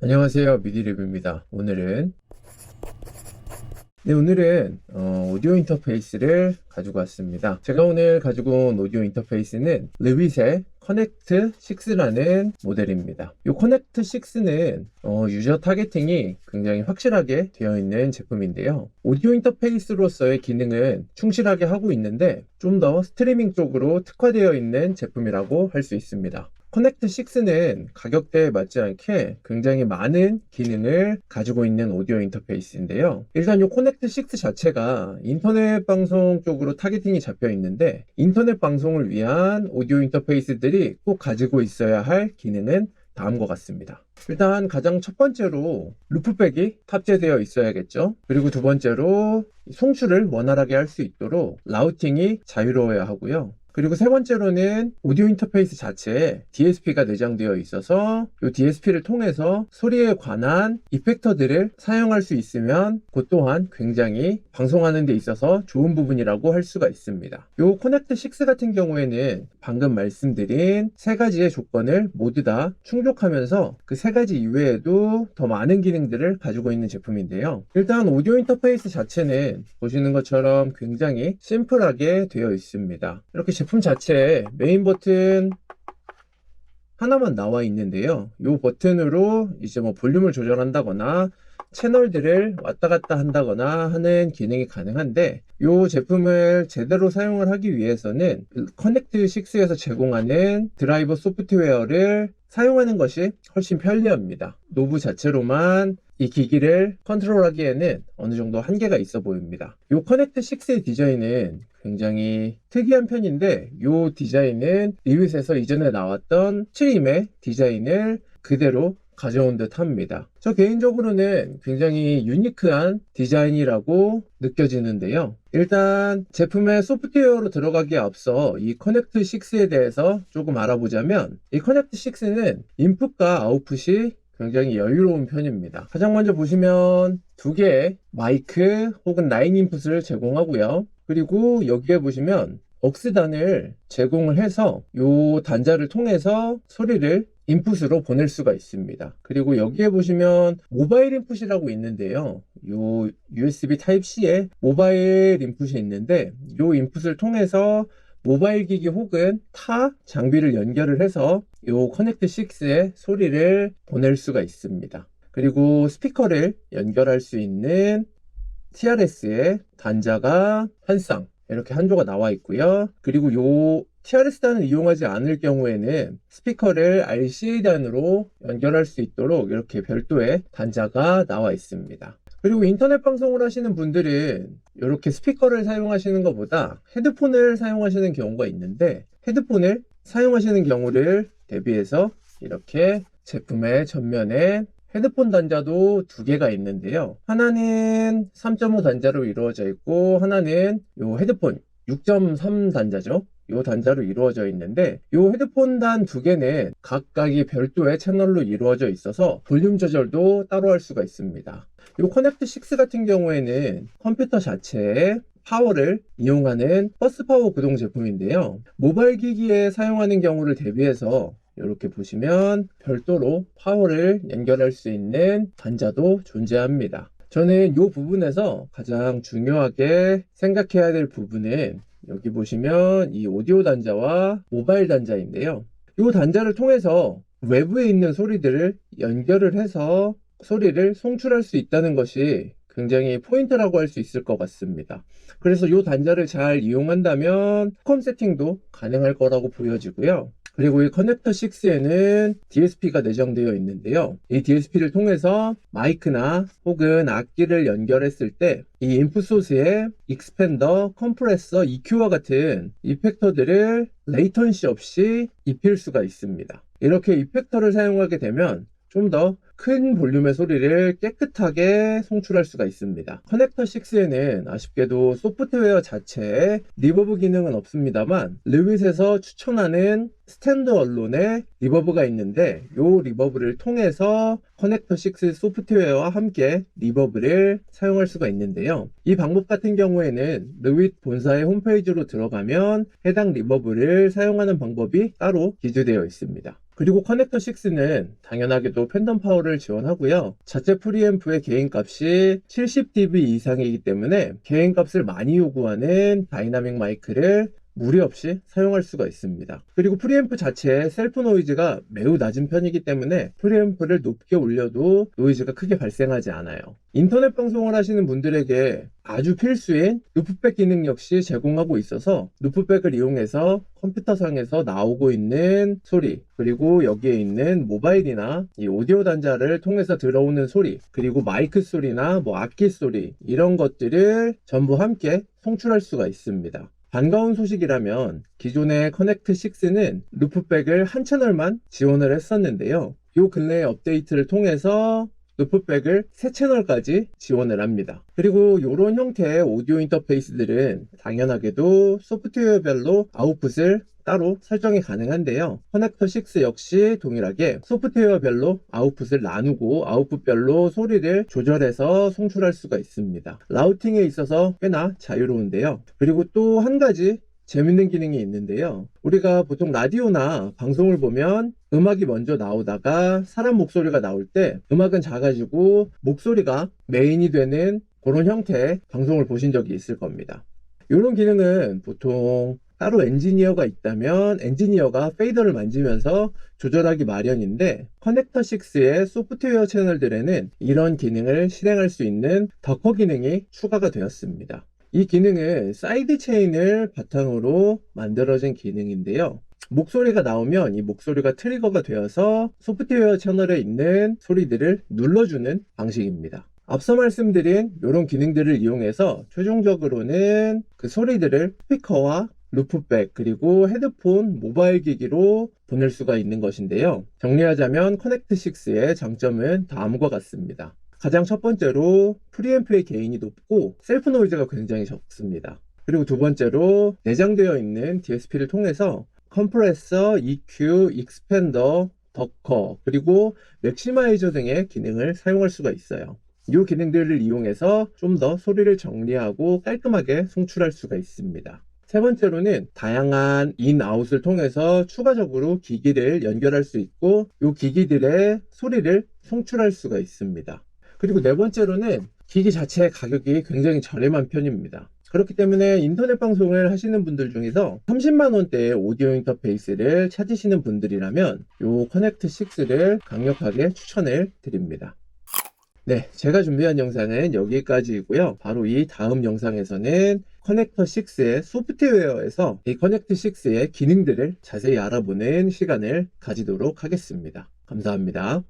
안녕하세요. 미디리뷰입니다. 오늘은 네 오늘은 어, 오디오 인터페이스를 가지고 왔습니다. 제가 오늘 가지고 온 오디오 인터페이스는 르빗의 커넥트 6라는 모델입니다. 이 커넥트 6는 어, 유저 타겟팅이 굉장히 확실하게 되어 있는 제품인데요. 오디오 인터페이스로서의 기능은 충실하게 하고 있는데 좀 더 스트리밍 쪽으로 특화되어 있는 제품이라고 할 수 있습니다 커넥트 6는 가격대에 맞지 않게 굉장히 많은 기능을 가지고 있는 오디오 인터페이스인데요. 일단 이 커넥트 6 자체가 인터넷 방송 쪽으로 타겟팅이 잡혀 있는데 인터넷 방송을 위한 오디오 인터페이스들이 꼭 가지고 있어야 할 기능은 다음과 같습니다. 일단 가장 첫 번째로 루프백이 탑재되어 있어야겠죠. 그리고 두 번째로 송출을 원활하게 할 수 있도록 라우팅이 자유로워야 하고요. 그리고 세 번째로는 오디오 인터페이스 자체에 DSP가 내장되어 있어서 이 DSP를 통해서 소리에 관한 이펙터들을 사용할 수 있으면 그것 또한 굉장히 방송하는 데 있어서 좋은 부분이라고 할 수가 있습니다. 이 커넥트 6 같은 경우에는 방금 말씀드린 세 가지의 조건을 모두 다 충족하면서 그 세 가지 이외에도 더 많은 기능들을 가지고 있는 제품인데요. 일단 오디오 인터페이스 자체는 보시는 것처럼 굉장히 심플하게 되어 있습니다. 이렇게 제품 자체에 메인 버튼 하나만 나와 있는데요. 이 버튼으로 이제 뭐 볼륨을 조절한다거나 채널들을 왔다 갔다 한다거나 하는 기능이 가능한데 이 제품을 제대로 사용을 하기 위해서는 커넥트 6에서 제공하는 드라이버 소프트웨어를 사용하는 것이 훨씬 편리합니다. 노브 자체로만 이 기기를 컨트롤하기에는 어느 정도 한계가 있어 보입니다. 이 커넥트 6의 디자인은 굉장히 특이한 편인데 이 디자인은 리윗에서 이전에 나왔던 트림의 디자인을 그대로 가져온 듯 합니다. 저 개인적으로는 굉장히 유니크한 디자인이라고 느껴지는데요. 일단 제품의 소프트웨어로 들어가기에 앞서 이 커넥트 6에 대해서 조금 알아보자면 이 커넥트 6는 인풋과 아웃풋이 굉장히 여유로운 편입니다. 가장 먼저 보시면 두 개의 마이크 혹은 라인 인풋을 제공하고요. 그리고 여기에 보시면 억스단을 제공을 해서 이 단자를 통해서 소리를 인풋으로 보낼 수가 있습니다. 그리고 여기에 보시면 모바일 인풋이라고 있는데요. 요 USB Type-C에 모바일 인풋이 있는데 이 인풋을 통해서 모바일 기기 혹은 타 장비를 연결을 해서 이 커넥트 6의 소리를 보낼 수가 있습니다. 그리고 스피커를 연결할 수 있는 TRS의 단자가 한 쌍 이렇게 한 조가 나와 있고요. 그리고 요 TRS 단을 이용하지 않을 경우에는 스피커를 RCA 단으로 연결할 수 있도록 이렇게 별도의 단자가 나와 있습니다. 그리고 인터넷 방송을 하시는 분들은 이렇게 스피커를 사용하시는 것보다 헤드폰을 사용하시는 경우가 있는데 헤드폰을 사용하시는 경우를 대비해서 이렇게 제품의 전면에 헤드폰 단자도 두 개가 있는데요. 하나는 3.5 단자로 이루어져 있고 하나는 이 헤드폰 6.3 단자죠. 이 단자로 이루어져 있는데 이 헤드폰 단 두 개는 각각이 별도의 채널로 이루어져 있어서 볼륨 조절도 따로 할 수가 있습니다. 이 커넥트 6 같은 경우에는 컴퓨터 자체에 파워를 이용하는 버스 파워 구동 제품인데요. 모바일 기기에 사용하는 경우를 대비해서 이렇게 보시면 별도로 파워를 연결할 수 있는 단자도 존재합니다. 저는 이 부분에서 가장 중요하게 생각해야 될 부분은 여기 보시면 이 오디오 단자와 모바일 단자인데요. 이 단자를 통해서 외부에 있는 소리들을 연결을 해서 소리를 송출할 수 있다는 것이 굉장히 포인트라고 할 수 있을 것 같습니다. 그래서 이 단자를 잘 이용한다면 컴 세팅도 가능할 거라고 보여지고요. 그리고 이 커넥터 6에는 DSP가 내장되어 있는데요. 이 DSP를 통해서 마이크나 혹은 악기를 연결했을 때 이 인풋 소스에 익스펜더, 컴프레서, EQ와 같은 이펙터들을 레이턴시 없이 입힐 수가 있습니다. 이렇게 이펙터를 사용하게 되면 좀더 큰 볼륨의 소리를 깨끗하게 송출할 수가 있습니다. 커넥터 6에는 아쉽게도 소프트웨어 자체에 리버브 기능은 없습니다만 르빗에서 추천하는 스탠드 언론에 리버브가 있는데 이 리버브를 통해서 커넥터 6 소프트웨어와 함께 리버브를 사용할 수가 있는데요. 이 방법 같은 경우에는 르빗 본사의 홈페이지로 들어가면 해당 리버브를 사용하는 방법이 따로 기재되어 있습니다. 그리고 커넥터 6는 당연하게도 팬덤 파워를 프리앰프를 지원하고요. 자체 프리앰프의 개인값이 70dB 이상이기 때문에 개인값을 많이 요구하는 다이나믹 마이크를 무리 없이 사용할 수가 있습니다. 그리고 프리앰프 자체의 셀프 노이즈가 매우 낮은 편이기 때문에 프리앰프를 높게 올려도 노이즈가 크게 발생하지 않아요. 인터넷 방송을 하시는 분들에게 아주 필수인 루프백 기능 역시 제공하고 있어서 루프백을 이용해서 컴퓨터상에서 나오고 있는 소리 그리고 여기에 있는 모바일이나 이 오디오 단자를 통해서 들어오는 소리 그리고 마이크 소리나 뭐 악기 소리 이런 것들을 전부 함께 송출할 수가 있습니다. 반가운 소식이라면 기존의 커넥트 6는 루프백을 한 채널만 지원을 했었는데요. 요 근래 업데이트를 통해서 루프백을 세 채널까지 지원을 합니다. 그리고 이런 형태의 오디오 인터페이스들은 당연하게도 소프트웨어별로 아웃풋을 따로 설정이 가능한데요. 커넥터 6 역시 동일하게 소프트웨어별로 아웃풋을 나누고 아웃풋별로 소리를 조절해서 송출할 수가 있습니다. 라우팅에 있어서 꽤나 자유로운데요. 그리고 또 한 가지 재밌는 기능이 있는데요. 우리가 보통 라디오나 방송을 보면 음악이 먼저 나오다가 사람 목소리가 나올 때 음악은 작아지고 목소리가 메인이 되는 그런 형태의 방송을 보신 적이 있을 겁니다. 이런 기능은 보통 따로 엔지니어가 있다면 엔지니어가 페이더를 만지면서 조절하기 마련인데 커넥터 6의 소프트웨어 채널들에는 이런 기능을 실행할 수 있는 덕커 기능이 추가가 되었습니다. 이 기능은 사이드 체인을 바탕으로 만들어진 기능인데요. 목소리가 나오면 이 목소리가 트리거가 되어서 소프트웨어 채널에 있는 소리들을 눌러주는 방식입니다. 앞서 말씀드린 이런 기능들을 이용해서 최종적으로는 그 소리들을 스피커와 루프백 그리고 헤드폰 모바일 기기로 보낼 수가 있는 것인데요. 정리하자면 커넥트 6의 장점은 다음과 같습니다. 가장 첫 번째로 프리앰프의 게인이 높고 셀프 노이즈가 굉장히 적습니다. 그리고 두 번째로 내장되어 있는 DSP를 통해서 컴프레서, EQ, 익스펜더, 더커, 그리고 맥시마이저 등의 기능을 사용할 수가 있어요. 이 기능들을 이용해서 좀 더 소리를 정리하고 깔끔하게 송출할 수가 있습니다. 세 번째로는 다양한 인, 아웃을 통해서 추가적으로 기기를 연결할 수 있고 이 기기들의 소리를 송출할 수가 있습니다. 그리고 네 번째로는 기기 자체의 가격이 굉장히 저렴한 편입니다. 그렇기 때문에 인터넷 방송을 하시는 분들 중에서 30만 원대의 오디오 인터페이스를 찾으시는 분들이라면 이 커넥트 6를 강력하게 추천을 드립니다. 네, 제가 준비한 영상은 여기까지이고요. 바로 이 다음 영상에서는 커넥터 6의 소프트웨어에서 이 커넥트 6의 기능들을 자세히 알아보는 시간을 가지도록 하겠습니다. 감사합니다.